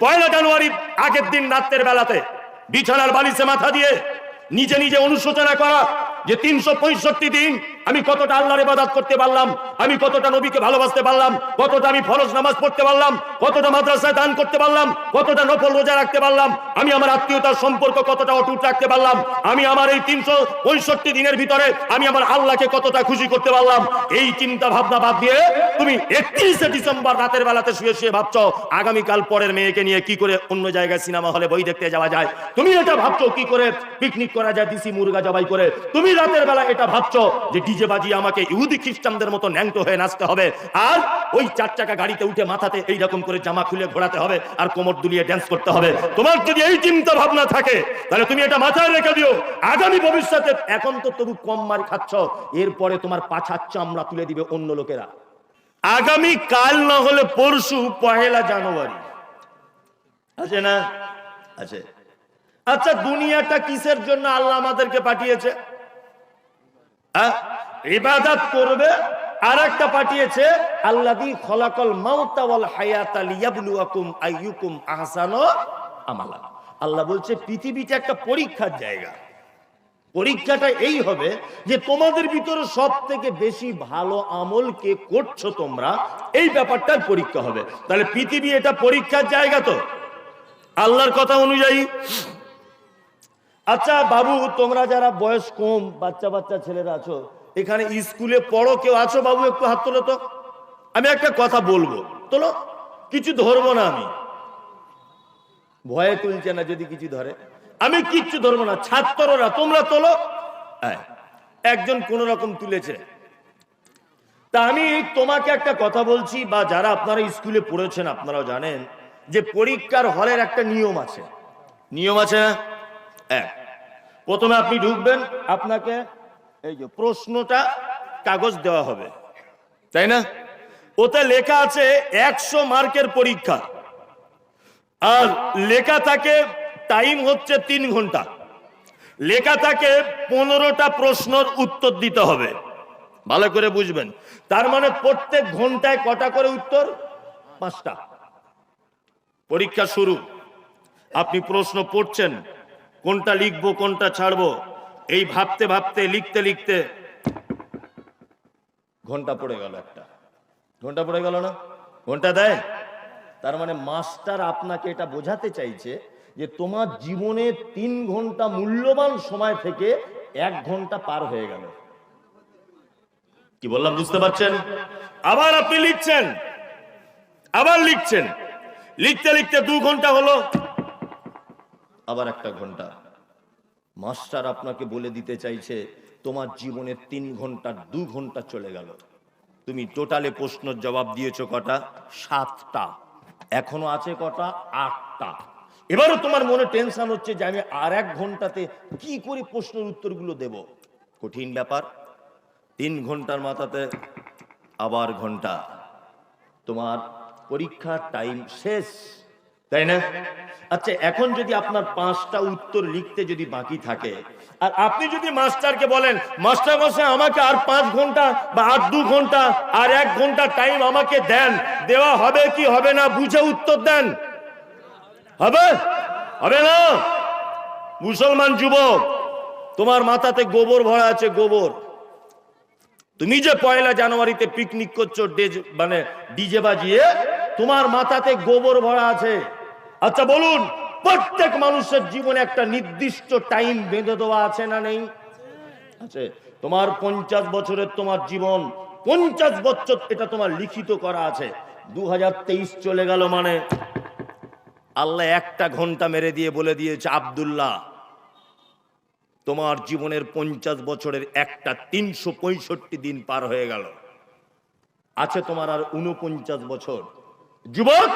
পয়লা জানুয়ারি আগের দিন রাত্রের বেলাতে বিছানার বালিশে মাথা দিয়ে নিজে নিজে অনুশোচনা করা যে তিনশো পঁয়ষট্টি দিন আমি কতটা আল্লাহর ইবাদত করতে পারলাম? আমি কতটা নবীকে ভালোবাসতে পারলাম? কতটা আমি ফরজ নামাজ পড়তে পারলাম? কতটা মাদ্রাসায় দান করতে পারলাম? কতটা নফল রোজা রাখতে পারলাম? আমি আমার আত্মীয়তার সম্পর্ক কতটা অটুট রাখতে পারলাম? আমি আমার এই তিনশো পঁয়ষট্টি দিনের ভিতরে আমি আমার আল্লাহকে কতটা খুশি করতে পারলাম? এই চিন্তা ভাবনা বাদ দিয়ে তুমি একত্রিশে ডিসেম্বর রাতের বেলাতে শুয়ে শুয়ে ভাবছ, আগামীকাল পরের মেয়েকে নিয়ে কি করে অন্য জায়গায় সিনেমা হলে বই দেখতে যাওয়া যায়? তুমি এটা ভাবছ কি করে? পিকনিক করা যায় দিসি মুরগা জবাই করে। তুমি রাতের বেলা এটা ভাবছ যে ডিজে বাজি আমাকে ইহুদি খ্রিস্টানদের মতো ন্যাংটো হয়ে নাচতে হবে। আর ওই চার চাকা গাড়িতে উঠে মাথাতে এইরকম করে জামা খুলে ঘোরাতে হবে আর কোমর দুলিয়ে ড্যান্স করতে হবে। তোমার যদি এই চিন্তা ভাবনা থাকে, তাহলে তুমি এটা মাথায় রেখে দিও। আগামী ভবিষ্যতে এখন তো তবু কম মার খাচ্ছ, এরপরে তোমার পাছার চামড়া তুলে দিবে অন্য লোকেরা। আগামী কাল না হলে পরশু, পহেলা জানুয়ারি। আছে না? আছে। আচ্ছা দুনিয়াটা কিসের জন্য আল্লাহ আমাদেরকে পাঠিয়েছে? আহ? ইবাদত করবে আর একটা পাঠিয়েছে আল্লাদি খলাকল মাউতা ওয়াল হায়াতা লিয়াবলুয়াকুম আইয়ুকুম আহসানু আমালা। আল্লাহ বলছে পৃথিবীটা একটা পরীক্ষার জায়গা। পরীক্ষাটা এই হবে যে তোমাদের ভিতরে সব থেকে বেশি ভালো আমল কে করছ তোমরা, এই ব্যাপারটার পরীক্ষা হবে। তাহলে পৃথিবী এটা পরীক্ষার জায়গা তো। আল্লাহর কথা অনুযায়ী। আচ্ছা বাবু, তোমরা যারা বয়স কম বাচ্চা বাচ্চা ছেলেরা আছো এখানে স্কুলে পড়ো, কেউ আছো বাবু, একটু হাত তোলো তো। আমি একটা কথা বলব। তোলো, কিছু ধরবো না আমি। ভয়ে তুলছে না যদি কিছু ধরে। আমি কিচ্ছু ধরবো না ছাত্ররা তোমরা তোলো। একজন কোন রকম তুলেছে। তা আমি তোমাকে একটা কথা বলছি, বা যারা আপনারা স্কুলে পড়েছেন, আপনারাও জানেন যে পরীক্ষার হলের একটা নিয়ম আছে। নিয়ম আছে না? প্রথমে আপনি ঢুকবেন, আপনাকে এই যে প্রশ্নটা কাগজ দেওয়া হবে। তাই না? ওতে লেখা আছে একশো মার্কের পরীক্ষা। আর লেখা থাকে টাইম হচ্ছে তিন ঘণ্টা। লেখা থাকে পনেরোটা প্রশ্নের উত্তর দিতে হবে। ভালো করে বুঝবেন। তার মানে প্রত্যেক ঘন্টায় কটা করে উত্তর? পাঁচটা। পরীক্ষা শুরু। আপনি প্রশ্ন পড়ছেন কোনটা লিখব কোনটা ছাড়বো? এই ভাবতে ভাবতে, লিখতে লিখতে। ঘণ্টা পড়ে গেল একটা। ঘণ্টা পড়ে গেল না? ঘণ্টা দেয়? তার মানে মাস্টার আপনাকে এটা বোঝাতে চাইছে যে তোমার জীবনে তিন ঘণ্টা মূল্যবান সময় থেকে এক ঘণ্টা পার হয়ে গেল। কি বললাম, বুঝতে পারছেন? আবার আপনি লিখছেন। আবার লিখছেন। লিখতে লিখতে দু ঘণ্টা হলো। আবার একটা ঘণ্টা। মাস্টার আপনাকে বলে দিতে চাইছে, তোমার জীবনের তিন ঘণ্টা, দু ঘণ্টা চলে গেল। তুমি টোটালে প্রশ্নের জবাব দিয়েছ কটা? সাতটা। এখনও আছে কটা? আটটা। এবারও তোমার মনে টেনশন হচ্ছে যে আমি আর এক ঘন্টাতে কি করে প্রশ্নের উত্তরগুলো দেব? কঠিন ব্যাপার। তিন ঘণ্টার মাথাতে আবার ঘণ্টা। তোমার পরীক্ষার টাইম শেষ। তাই না? আচ্ছা এখন যদি আপনার পাঁচটা উত্তর লিখতে যদি বাকি থাকে, আর আপনি যদি মাস্টারকে বলেন, মাস্টার মশাই, আমাকে আর পাঁচ ঘণ্টা বা আর দু ঘণ্টা আর এক ঘণ্টা টাইম আমাকে দেন, দেওয়া হবে কি হবে না, বুঝে উত্তর দেন। হবে? হবে না? মুসলমান যুবক, তোমার মাথাতে গোবর ভরা আছে, গোবর। তুমি যে পয়লা জানুয়ারিতে পিকনিক করছ মানে ডিজে বাজিয়ে, তোমার মাথাতে গোবর ভরা আছে। আচ্ছা বলুন, প্রত্যেক মানুষের জীবনে একটা নির্দিষ্ট টাইম বেঁধে দেওয়া আছে না নেই? আছে। তোমার পঞ্চাশ বছরের তোমার জীবন, পঞ্চাশ বছর এটা তোমার লিখিত করা আছে। দু হাজার তেইশ চলে গেল মানে। আল্লাহ একটা ঘণ্টা মেরে দিয়ে বলে দিয়েছে, আব্দুল্লাহ, তোমার জীবনের পঞ্চাশ বছরের একটা তিনশো পঁয়ষট্টি দিন পার হয়ে গেল। আছে তোমার আর উনপঞ্চাশ বছর। যুবক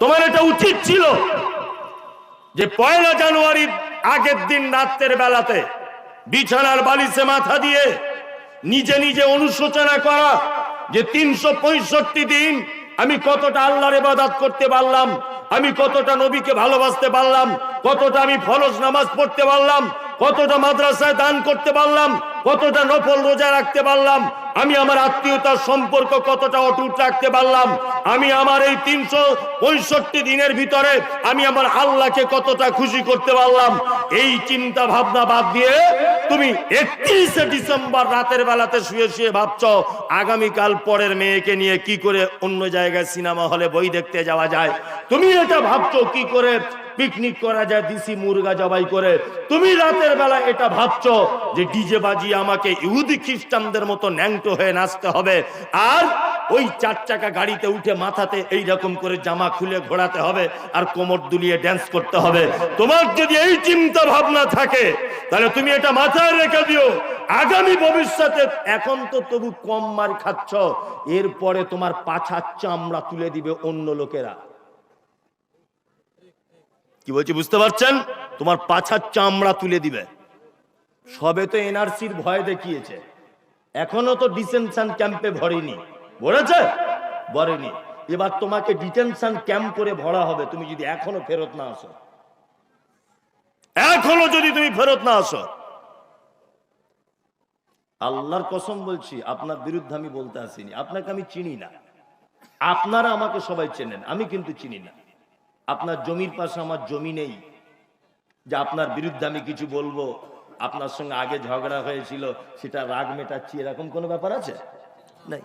তোমার এটা উচিত ছিল যে পয়লা জানুয়ারির আগের দিন রাত্রের বেলাতে বিছানার বালিশে মাথা দিয়ে নিজে নিজে অনুশোচনা করা যে তিনশো পঁয়ষট্টি দিন আমি কতটা আল্লাহর ইবাদত করতে পারলাম, আমি কতটা নবীকে ভালোবাসতে পারলাম, কতটা আমি ফরজ নামাজ পড়তে পারলাম, কতটা মাদ্রাসায় দান করতে পারলাম কতটা নফল রোজা রাখতে পারলাম? আমি আমার আত্মীয়তার সম্পর্ক কতটা অটুট রাখতে পারলাম? আমি আমার এই তিনশো পঁয়ষট্টি দিনের ভিতরে আমি আমার আল্লাহকে কতটা খুশি করতে পারলাম? এই চিন্তা ভাবনা বাদ দিয়ে তুমি একত্রিশে ডিসেম্বর রাতের বেলাতে শুয়ে শুয়ে ভাবছ, আগামীকাল পরের মেয়েকে নিয়ে কি করে অন্য জায়গায় সিনেমা হলে বই দেখতে যাওয়া যায়? তুমি এটা ভাবছ কি করে পিকনিক করা যায় দিসি মুরগা জবাই করে? তুমি রাতের বেলা এটা ভাবছ যে ডিজে বাজি আমাকে ইহুদি খ্রিস্টানদের মতো ন্যাংটো হয়ে নাচতে হবে। আর ওই চার চাকা গাড়িতে উঠে মাথাতে এই রকম করে জামা খুলে ঘোরাতে হবে আর কোমর দুলিয়ে ড্যান্স করতে হবে। তোমার যদি এই চিন্তা ভাবনা থাকে, তাহলে তুমি এটা মাথায় রেখে দিও। আগামী ভবিষ্যতে এখন তো তবু কম মার খাচ্ছ, এরপরে তোমার পাছার চামড়া তুলে দিবে অন্য লোকেরা। কি বলছি, বুঝতে পারছেন? তোমার পাছার চামড়া তুলে দিবে। সবে তো এনআরসির ভয় দেখিয়েছে। এখনও তো ডিসেনশন ক্যাম্পে ভরেনি। ভরেছে ভরেনি এবার তোমাকে ডিটেনশন ক্যাম্প করে ভরা হবে, তুমি যদি এখনও ফেরত না আসো। এখনও যদি তুমি ফেরত না আসো। আল্লাহর কসম বলছি, আপনার বিরুদ্ধে আমি বলতে আসিনি। আপনাকে আমি চিনি না। আপনারা আমাকে সবাই চেনেন, আমি কিন্তু চিনি না। আপনার জমির পাশে আমার জমি নেই। যে আপনার বিরুদ্ধে আমি কিছু বলব, আপনার সঙ্গে আগে ঝগড়া হয়েছিল, সেটা রাগ মেটাচ্ছি, এরকম কোনো ব্যাপার আছে? নাই।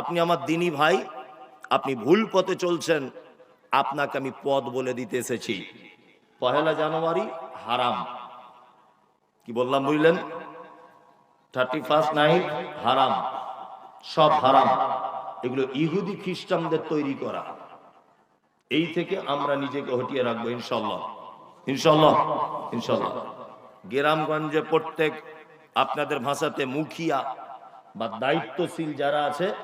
আপনি আমার দিনী ভাই, আপনি ভুল পথে চলছেন, আপনাকে আমি পদ বলে দিতে এসেছি। পহেলা জানুয়ারি হারাম। কি বললাম, বুঝলেন? থার্টি ফার্স্ট নাইট হারাম। সব হারাম। এগুলো ইহুদি খ্রিস্টানদের তৈরি করা। এই থেকে আমরা নিজেকে হটিয়ে রাখব, ইনশাল্লাহ। ইনশাল্লাহ ইনশাল্লাহ। গ্রামগঞ্জে প্রত্যেক আপনাদের ভাষাতে মুখিয়া বা দায়িত্বশীল যারা আছে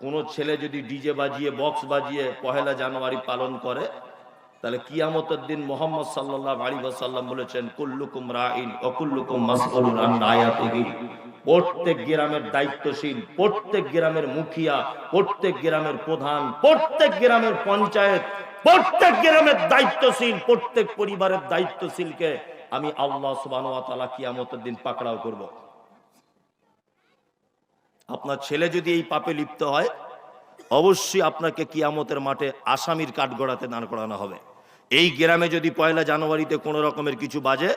কোন ছেলে যদি ডিজে বাজিয়ে বক্স বাজিয়ে পহেলা জানুয়ারি পালন করে, তাহলে কিয়ামতের দিন মোহাম্মদ সাল্লাহ আলী সাল্লাম বলেছেন, কুল্লুকুম রাইন অকুল্লুকুম প্রত্যেক গ্রামের দায়িত্বশীল, প্রত্যেক গ্রামের মুখিয়া, প্রত্যেক গ্রামের প্রধান, প্রত্যেক গ্রামের পঞ্চায়েত, প্রত্যেক গ্রামের দায়িত্বশীল, প্রত্যেক পরিবারের দায়িত্বশীলকে আমি আল্লাহ সুবাহ কিয়ামতের দিন পাকড়াও করব। আপনার ছেলে যদি এই পাপে লিপ্ত হয়, অবশ্যই আপনাকে কিয়ামতের মাঠে আসামির কাঠগড়াতে দাঁড় করানো হবে। এই গ্রামে যদি পয়লা জানুয়ারিতে কোনো রকমের কিছু বাজে,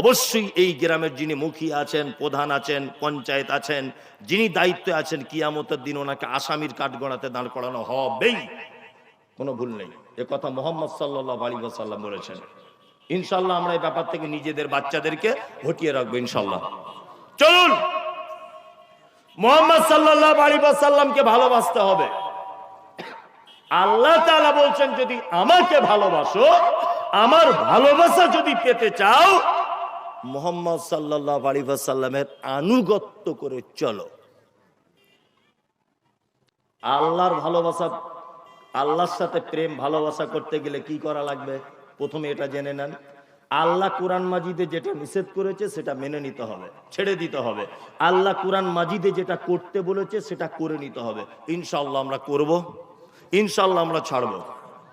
অবশ্যই এই গ্রামের যিনি মুখী আছেন, প্রধান আছেন, পঞ্চায়েত আছেন, যিনি দায়িত্বে আছেন, কিয়ামতের দিন ওনাকে আসামির কাঠগড়াতে দাঁড় করানো হবেই। কোনো ভুল নেই। এ কথা মোহাম্মদ সাল্লাহ আলী সাল্লাম বলেছেন। ইনশাল্লাহ আমরা এই ব্যাপার থেকে নিজেদের বাচ্চাদেরকে হটিয়ে রাখব ইনশাল্লাহ চলুন! মোহাম্মদ সাল্লাহ আলী সাল্লামকে ভালোবাসতে হবে। আল্লাহ তাআলা বলছেন, যদি আমাকে ভালোবাসো, আমার ভালোবাসা যদি পেতে চাও, মোহাম্মদ সাল্লাহ আলী সাল্লামের আনুগত্য করে চলো। আল্লাহর ভালোবাসা, আল্লাহর সাথে প্রেম ভালোবাসা করতে গেলে কি করা লাগবে? প্রথমে এটা জেনে নেন। আল্লাহ কোরআন মাজিদে যেটা নিষেধ করেছে, সেটা মেনে নিতে হবে, ছেড়ে দিতে হবে। আল্লাহ কোরআন মাজিদে যেটা করতে বলেছে, সেটা করে নিতে হবে। ইনশাল্লাহ আমরা করব ইনশাল্লাহ আমরা ছাড়বো।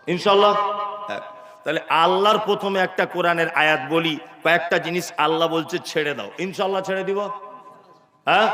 ইনশাল্লাহ হ্যাঁ। তাহলে আল্লাহর প্রথমে একটা কোরআনের আয়াত বলি, কয়েকটা জিনিস আল্লাহ বলছে ছেড়ে দাও। ইনশাল্লাহ ছেড়ে দিব? হ্যাঁ?